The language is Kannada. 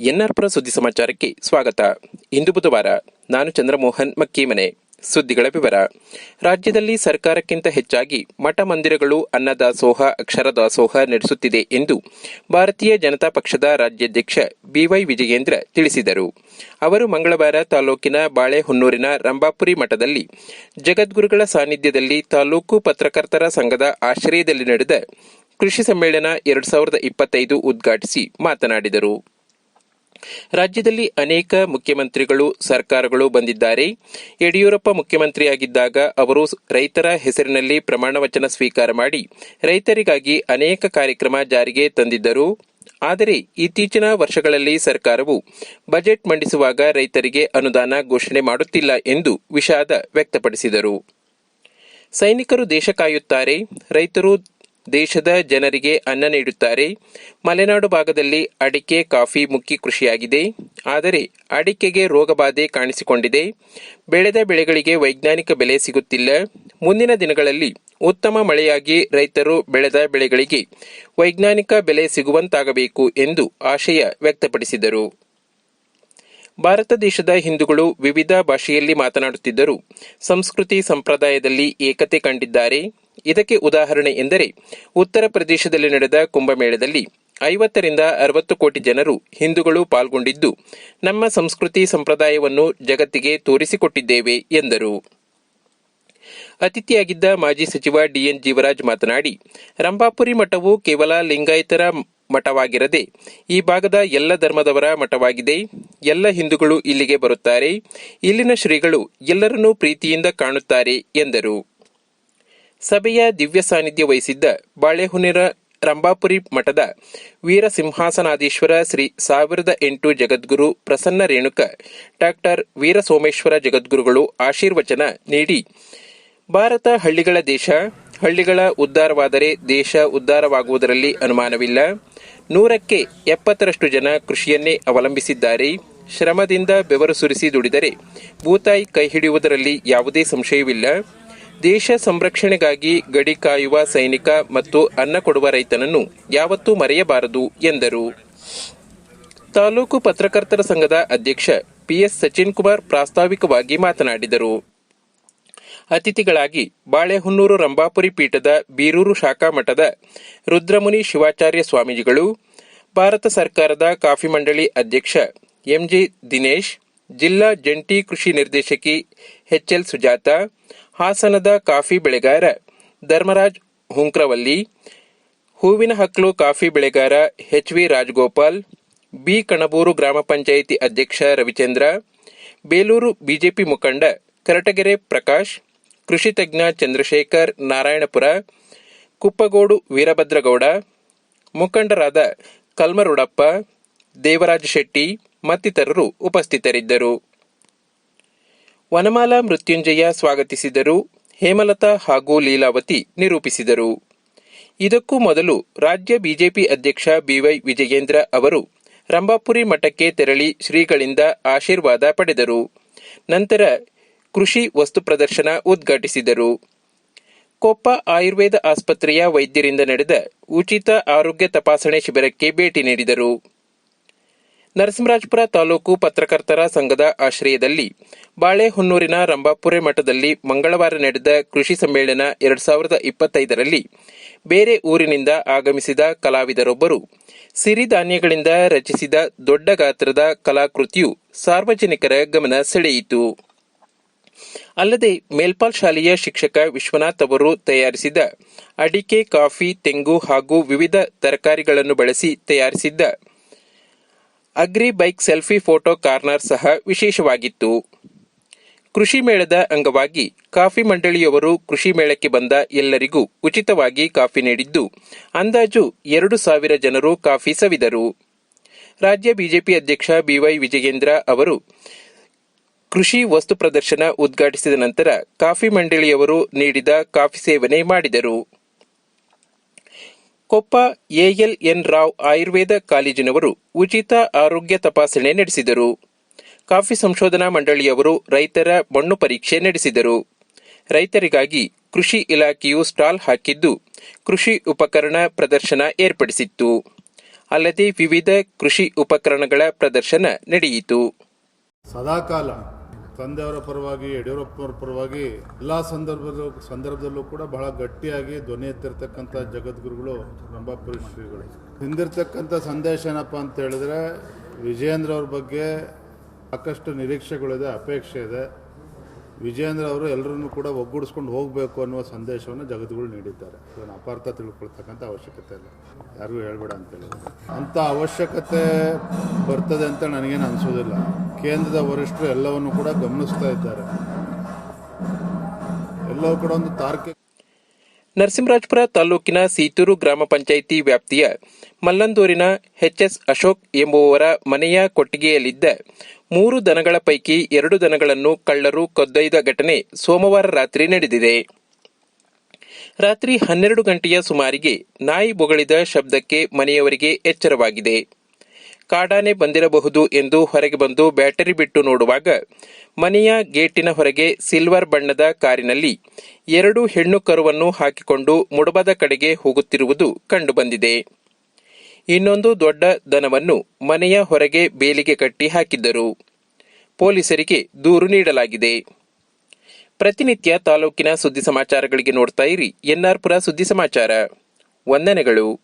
ಎನ್ಆರ್ಪುರ ಸುದ್ದಿ ಸಮಾಚಾರಕ್ಕೆ ಸ್ವಾಗತ. ಇಂದು ಬುಧವಾರ ನಾನು ಚಂದ್ರಮೋಹನ್ ಮಕ್ಕೀಮನೆ. ಸುದ್ದಿಗಳ ವಿವರ. ರಾಜ್ಯದಲ್ಲಿ ಸರ್ಕಾರಕ್ಕಿಂತ ಹೆಚ್ಚಾಗಿ ಮಠ ಮಂದಿರಗಳು ಅನ್ನದಾಸೋಹ, ಅಕ್ಷರದಾಸೋಹ ನಡೆಸುತ್ತಿದೆ ಎಂದು ಭಾರತೀಯ ಜನತಾ ಪಕ್ಷದ ರಾಜ್ಯಾಧ್ಯಕ್ಷ ಬಿವೈ ವಿಜಯೇಂದ್ರ ತಿಳಿಸಿದರು. ಅವರು ಮಂಗಳವಾರ ತಾಲೂಕಿನ ಬಾಳೆಹೊನ್ನೂರಿನ ರಂಭಾಪುರಿ ಮಠದಲ್ಲಿ ಜಗದ್ಗುರುಗಳ ಸಾನ್ನಿಧ್ಯದಲ್ಲಿ ತಾಲೂಕು ಪತ್ರಕರ್ತರ ಸಂಘದ ಆಶ್ರಯದಲ್ಲಿ ನಡೆದ ಕೃಷಿ ಸಮ್ಮೇಳನ ಎರಡು ಸಾವಿರದ ಇಪ್ಪತ್ತೈದು ಉದ್ಘಾಟಿಸಿ ಮಾತನಾಡಿದರು. ರಾಜ್ಯದಲ್ಲಿ ಅನೇಕ ಮುಖ್ಯಮಂತ್ರಿಗಳು, ಸರ್ಕಾರಗಳು ಬಂದಿದ್ದಾರೆ. ಯಡಿಯೂರಪ್ಪ ಮುಖ್ಯಮಂತ್ರಿಯಾಗಿದ್ದಾಗ ಅವರು ರೈತರ ಹೆಸರಿನಲ್ಲಿ ಪ್ರಮಾಣ ವಚನ ಸ್ವೀಕಾರ ಮಾಡಿ ರೈತರಿಗಾಗಿ ಅನೇಕ ಕಾರ್ಯಕ್ರಮ ಜಾರಿಗೆ ತಂದಿದ್ದರು. ಆದರೆ ಇತ್ತೀಚಿನ ವರ್ಷಗಳಲ್ಲಿ ಸರ್ಕಾರವು ಬಜೆಟ್ ಮಂಡಿಸುವಾಗ ರೈತರಿಗೆ ಅನುದಾನ ಘೋಷಣೆ ಮಾಡುತ್ತಿಲ್ಲ ಎಂದು ವಿಷಾದ ವ್ಯಕ್ತಪಡಿಸಿದರು. ಸೈನಿಕರು ದೇಶ ಕಾಯುತ್ತಾರೆ, ರೈತರು ದೇಶದ ಜನರಿಗೆ ಅನ್ನ ನೀಡುತ್ತಾರೆ. ಮಲೆನಾಡು ಭಾಗದಲ್ಲಿ ಅಡಿಕೆ, ಕಾಫಿ ಮುಖ್ಯ ಕೃಷಿಯಾಗಿದೆ. ಆದರೆ ಅಡಿಕೆಗೆ ರೋಗಬಾಧೆ ಕಾಣಿಸಿಕೊಂಡಿದೆ. ಬೆಳೆದ ಬೆಳೆಗಳಿಗೆ ವೈಜ್ಞಾನಿಕ ಬೆಲೆ ಸಿಗುತ್ತಿಲ್ಲ. ಮುಂದಿನ ದಿನಗಳಲ್ಲಿ ಉತ್ತಮ ಮಳೆಯಾಗಿ ರೈತರು ಬೆಳೆದ ಬೆಳೆಗಳಿಗೆ ವೈಜ್ಞಾನಿಕ ಬೆಲೆ ಸಿಗುವಂತಾಗಬೇಕು ಎಂದು ಆಶಯ ವ್ಯಕ್ತಪಡಿಸಿದರು. ಭಾರತ ದೇಶದ ಹಿಂದೂಗಳು ವಿವಿಧ ಭಾಷೆಯಲ್ಲಿ ಮಾತನಾಡುತ್ತಿದ್ದರು. ಸಂಸ್ಕೃತಿ ಸಂಪ್ರದಾಯದಲ್ಲಿ ಏಕತೆ ಕಂಡಿದ್ದಾರೆ. ಇದಕ್ಕೆ ಉದಾಹರಣೆ ಎಂದರೆ, ಉತ್ತರ ಪ್ರದೇಶದಲ್ಲಿ ನಡೆದ ಕುಂಭಮೇಳದಲ್ಲಿ ಐವತ್ತರಿಂದ ಅರವತ್ತು ಕೋಟಿ ಜನರು ಹಿಂದೂಗಳು ಪಾಲ್ಗೊಂಡಿದ್ದು, ನಮ್ಮ ಸಂಸ್ಕೃತಿ ಸಂಪ್ರದಾಯವನ್ನು ಜಗತ್ತಿಗೆ ತೋರಿಸಿಕೊಟ್ಟಿದ್ದೇವೆ ಎಂದರು. ಅತಿಥಿಯಾಗಿದ್ದ ಮಾಜಿ ಸಚಿವ ಡಿಎನ್ ಜೀವರಾಜ್ ಮಾತನಾಡಿ, ರಂಭಾಪುರಿ ಮಠವು ಕೇವಲ ಲಿಂಗಾಯತರ ಮಠವಾಗಿರದೆ, ಈ ಭಾಗದ ಎಲ್ಲ ಧರ್ಮದವರ ಮಠವಾಗಿದೆ. ಎಲ್ಲ ಹಿಂದೂಗಳು ಇಲ್ಲಿಗೆ ಬರುತ್ತಾರೆ. ಇಲ್ಲಿನ ಶ್ರೀಗಳು ಎಲ್ಲರನ್ನೂ ಪ್ರೀತಿಯಿಂದ ಕಾಣುತ್ತಾರೆ, ಎಂದರು. ಸಭೆಯ ದಿವ್ಯ ಸಾನ್ನಿಧ್ಯ ವಹಿಸಿದ್ದ ಬಾಳೆಹುನಿರ ರಂಭಾಪುರಿ ಮಠದ ವೀರ ಸಿಂಹಾಸನಾಧೀಶ್ವರ ಶ್ರೀ ಸಾವಿರದ ಎಂಟು ಜಗದ್ಗುರು ಪ್ರಸನ್ನ ರೇಣುಕ, ಡಾಕ್ಟರ್ ವೀರ ಸೋಮೇಶ್ವರ ಜಗದ್ಗುರುಗಳು ಆಶೀರ್ವಚನ ನೀಡಿ, ಭಾರತ ಹಳ್ಳಿಗಳ ದೇಶ ಹಳ್ಳಿಗಳ ಉದ್ಧಾರವಾದರೆ ದೇಶ ಉದ್ಧಾರವಾಗುವುದರಲ್ಲಿ ಅನುಮಾನವಿಲ್ಲ. ನೂರಕ್ಕೆ ಎಪ್ಪತ್ತರಷ್ಟು ಜನ ಕೃಷಿಯನ್ನೇ ಅವಲಂಬಿಸಿದ್ದಾರೆ. ಶ್ರಮದಿಂದ ಬೆವರು ಸುರಿಸಿ ದುಡಿದರೆ ಭೂತಾಯಿ ಕೈ ಹಿಡಿಯುವುದರಲ್ಲಿ ಯಾವುದೇ ಸಂಶಯವಿಲ್ಲ. ದೇಶ ಸಂರಕ್ಷಣೆಗಾಗಿ ಗಡಿ ಕಾಯುವ ಸೈನಿಕ ಮತ್ತು ಅನ್ನ ಕೊಡುವ ರೈತನನ್ನು ಯಾವತ್ತೂ ಮರೆಯಬಾರದು ಎಂದರು. ತಾಲೂಕು ಪತ್ರಕರ್ತರ ಸಂಘದ ಅಧ್ಯಕ್ಷ ಪಿಎಸ್ ಸಚಿನ್ ಕುಮಾರ್ ಪ್ರಾಸ್ತಾವಿಕವಾಗಿ ಮಾತನಾಡಿದರು. ಅತಿಥಿಗಳಾಗಿ ಬಾಳೆಹೊನ್ನೂರು ರಂಭಾಪುರಿ ಪೀಠದ ಬೀರೂರು ಶಾಖಾ ಮಠದ ರುದ್ರಮುನಿ ಶಿವಾಚಾರ್ಯ ಸ್ವಾಮೀಜಿಗಳು, ಭಾರತ ಸರ್ಕಾರದ ಕಾಫಿ ಮಂಡಳಿ ಅಧ್ಯಕ್ಷ ಎಂಜಿ ದಿನೇಶ್, ಜಿಲ್ಲಾ ಜಂಟಿ ಕೃಷಿ ನಿರ್ದೇಶಕಿ ಎಚ್ಎಲ್ ಸುಜಾತ, ಹಾಸನದ coffee ಬೆಳೆಗಾರ Dharmaraj Hunkravalli, Hoovina Haklu coffee ಬೆಳೆಗಾರ H V Rajagopal, B Kanaburu ಗ್ರಾಮ ಪಂಚಾಯಿತಿ ಅಧ್ಯಕ್ಷ ರವಿಚಂದ್ರ, ಬೇಲೂರು ಬಿಜೆಪಿ ಮುಖಂಡ ಕರಟಗೆರೆ ಪ್ರಕಾಶ್ ಕೃಷಿ ತಜ್ಞ ಚಂದ್ರಶೇಖರ್ ನಾರಾಯಣಪುರ, ಕುಪ್ಪಗೋಡು ವೀರಭದ್ರಗೌಡ, ಮುಖಂಡರಾದ ಕಲ್ಮರುಡಪ್ಪ, ದೇವರಾಜ ಶೆಟ್ಟಿ ಮತ್ತಿತರರು ಉಪಸ್ಥಿತರಿದ್ದರು. ವನಮಾಲಾ ಮೃತ್ಯುಂಜಯ ಸ್ವಾಗತಿಸಿದರು. ಹೇಮಲತಾ ಹಾಗೂ ಲೀಲಾವತಿ ನಿರೂಪಿಸಿದರು. ಇದಕ್ಕೂ ಮೊದಲು ರಾಜ್ಯ ಬಿಜೆಪಿ ಅಧ್ಯಕ್ಷ ಬಿವೈ ವಿಜಯೇಂದ್ರ ಅವರು ರಂಭಾಪುರಿ ಮಠಕ್ಕೆ ತೆರಳಿ ಶ್ರೀಗಳಿಂದ ಆಶೀರ್ವಾದ ಪಡೆದರು. ನಂತರ ಕೃಷಿ ವಸ್ತು ಪ್ರದರ್ಶನ ಉದ್ಘಾಟಿಸಿದರು. ಕೊಪ್ಪ ಆಯುರ್ವೇದ ಆಸ್ಪತ್ರೆಯ ವೈದ್ಯರಿಂದ ನಡೆದ ಉಚಿತ ಆರೋಗ್ಯ ತಪಾಸಣೆ ಶಿಬಿರಕ್ಕೆ ಭೇಟಿ ನೀಡಿದರು. ನರಸಿಂಹರಾಜಪುರ ತಾಲೂಕು ಪತ್ರಕರ್ತರ ಸಂಘದ ಆಶ್ರಯದಲ್ಲಿ ಬಾಳೆಹೊನ್ನೂರಿನ ರಂಭಾಪುರೆ ಮಠದಲ್ಲಿ ಮಂಗಳವಾರ ನಡೆದ ಕೃಷಿ ಸಮ್ಮೇಳನ ಎರಡು ಸಾವಿರದ ಇಪ್ಪತ್ತೈದರಲ್ಲಿ ಬೇರೆ ಊರಿನಿಂದ ಆಗಮಿಸಿದ ಕಲಾವಿದರೊಬ್ಬರು ಸಿರಿಧಾನ್ಯಗಳಿಂದ ರಚಿಸಿದ ದೊಡ್ಡ ಗಾತ್ರದ ಕಲಾಕೃತಿಯು ಸಾರ್ವಜನಿಕರ ಗಮನ ಸೆಳೆಯಿತು. ಅಲ್ಲದೆ ಮೇಲ್ಪಾಲ್ ಶಾಲೆಯ ಶಿಕ್ಷಕ ವಿಶ್ವನಾಥ್ ಅವರು ತಯಾರಿಸಿದ ಅಡಿಕೆ, ಕಾಫಿ, ತೆಂಗು ಹಾಗೂ ವಿವಿಧ ತರಕಾರಿಗಳನ್ನು ಬಳಸಿ ತಯಾರಿಸಿದ್ದ agri bike selfie photo corner ಸಹ ವಿಶೇಷವಾಗಿತ್ತು. ಕೃಷಿ ಮೇಳದ ಅಂಗವಾಗಿ ಕಾಫಿ ಮಂಡಳಿಯವರು ಕೃಷಿ ಮೇಳಕ್ಕೆ ಬಂದ ಎಲ್ಲರಿಗೂ ಉಚಿತವಾಗಿ ಕಾಫಿ ನೀಡಿದ್ದು, ಅಂದಾಜು ಎರಡು ಸಾವಿರ ಜನರು ಕಾಫಿ ಸವಿದರು. ರಾಜ್ಯ ಬಿಜೆಪಿ ಅಧ್ಯಕ್ಷ ಬಿವೈ ವಿಜಯೇಂದ್ರ ಅವರು ಕೃಷಿ ವಸ್ತು ಪ್ರದರ್ಶನ ಉದ್ಘಾಟಿಸಿದ ನಂತರ ಕಾಫಿ ಮಂಡಳಿಯವರು ನೀಡಿದ ಕಾಫಿ ಸೇವನೆ ಮಾಡಿದರು. ಕೊಪ್ಪ ಎಎಲ್ಎನ್ ರಾವ್ ಆಯುರ್ವೇದ ಕಾಲೇಜಿನವರು ಉಚಿತ ಆರೋಗ್ಯ ತಪಾಸಣೆ ನಡೆಸಿದರು. ಕಾಫಿ ಸಂಶೋಧನಾ ಮಂಡಳಿಯವರು ರೈತರ ಮಣ್ಣು ಪರೀಕ್ಷೆ ನಡೆಸಿದರು. ರೈತರಿಗಾಗಿ ಕೃಷಿ ಇಲಾಖೆಯು ಸ್ಟಾಲ್ ಹಾಕಿದ್ದು ಕೃಷಿ ಉಪಕರಣ ಪ್ರದರ್ಶನ ಏರ್ಪಡಿಸಿತ್ತು. ಅಲ್ಲದೆ ವಿವಿಧ ಕೃಷಿ ಉಪಕರಣಗಳ ಪ್ರದರ್ಶನ ನಡೆಯಿತು. ಸದಾಕಾಲ ತಂದೆಯವರ ಪರವಾಗಿ, ಯಡಿಯೂರಪ್ಪನವರ ಪರವಾಗಿ ಎಲ್ಲ ಸಂದರ್ಭದಲ್ಲೂ ಸಂದರ್ಭದಲ್ಲೂ ಕೂಡ ಬಹಳ ಗಟ್ಟಿಯಾಗಿ ಧ್ವನಿ ಎತ್ತಿರ್ತಕ್ಕಂಥ ಜಗದ್ಗುರುಗಳು ರಂಭಾಪುರಿ ಶ್ರೀಗಳು ಹಿಂದಿರ್ತಕ್ಕಂಥ ಸಂದೇಶ ಏನಪ್ಪ ಅಂತ ಹೇಳಿದ್ರೆ, ವಿಜಯೇಂದ್ರ ಅವ್ರ ಬಗ್ಗೆ ಸಾಕಷ್ಟು ನಿರೀಕ್ಷೆಗಳಿದೆ, ಅಪೇಕ್ಷೆ ಇದೆ. ವಿಜಯೇಂದ್ರ ಅವರು ಎಲ್ಲರನ್ನೂ ಕೂಡ ಒಗ್ಗೂಡಿಸ್ಕೊಂಡು ಹೋಗಬೇಕು ಅನ್ನುವ ಸಂದೇಶವನ್ನು ಜಗದ್ಗುರು ನೀಡಿದ್ದಾರೆ. ಅದನ್ನು ಅಪಾರ್ಥ ತಿಳ್ಕೊಳ್ತಕ್ಕಂಥ ಅವಶ್ಯಕತೆ ಇಲ್ಲ. ಯಾರಿಗೂ ಹೇಳ್ಬೇಡ ಅಂತೇಳಿ ಅಂಥ ಅವಶ್ಯಕತೆ ಬರ್ತದೆ ಅಂತ ನನಗೇನು ಅನಿಸೋದಿಲ್ಲ. ಕೇಂದ್ರದ ವರಿಷ್ಠರು ಎಲ್ಲವನ್ನು ಕೂಡ ಗಮನಿಸ್ತಾ ಇದ್ದಾರೆ. ಎಲ್ಲವೂ ಕೂಡ ಒಂದು ತಾರ್ಕಿಕ ನರಸಿಂಹರಾಜಪುರ ತಾಲೂಕಿನ ಸೀತೂರು ಗ್ರಾಮ ಪಂಚಾಯಿತಿ ವ್ಯಾಪ್ತಿಯ ಮಲ್ಲಂದೂರಿನ ಎಚ್ಎಸ್ ಅಶೋಕ್ ಎಂಬುವವರ ಮನೆಯ ಕೊಟ್ಟಿಗೆಯಲ್ಲಿದ್ದ ಮೂರು ದನಗಳ ಪೈಕಿ ಎರಡು ದನಗಳನ್ನು ಕಳ್ಳರು ಕದ್ದೊಯ್ದ ಘಟನೆ ಸೋಮವಾರ ರಾತ್ರಿ ನಡೆದಿದೆ. ರಾತ್ರಿ ಹನ್ನೆರಡು ಗಂಟೆಯ ಸುಮಾರಿಗೆ ನಾಯಿ ಬೊಗಳಿದ ಶಬ್ದಕ್ಕೆ ಮನೆಯವರಿಗೆ ಎಚ್ಚರವಾಗಿದೆ. ಕಾಡಾನೆ ಬಂದಿರಬಹುದು ಎಂದು ಹೊರಗೆ ಬಂದು ಬ್ಯಾಟರಿ ಬಿಟ್ಟು ನೋಡುವಾಗ ಮನೆಯ ಗೇಟಿನ ಹೊರಗೆ ಸಿಲ್ವರ್ ಬಣ್ಣದ ಕಾರಿನಲ್ಲಿ ಎರಡು ಹೆಣ್ಣು ಕರುವನ್ನು ಹಾಕಿಕೊಂಡು ಮುಡಬದ ಕಡೆಗೆ ಹೋಗುತ್ತಿರುವುದು ಕಂಡುಬಂದಿದೆ. ಇನ್ನೊಂದು ದೊಡ್ಡ ದನವನ್ನು ಮನೆಯ ಹೊರಗೆ ಬೇಲಿಗೆ ಕಟ್ಟಿ ಹಾಕಿದ್ದರು. ಪೊಲೀಸರಿಗೆ ದೂರು ನೀಡಲಾಗಿದೆ. ಪ್ರತಿನಿತ್ಯ ತಾಲೂಕಿನ ಸುದ್ದಿ ಸಮಾಚಾರಗಳಿಗೆ ನೋಡ್ತಾ ಇರಿ ಎನ್ಆರ್ಪುರ ಸುದ್ದಿ ಸಮಾಚಾರ. ವಂದನೆಗಳು.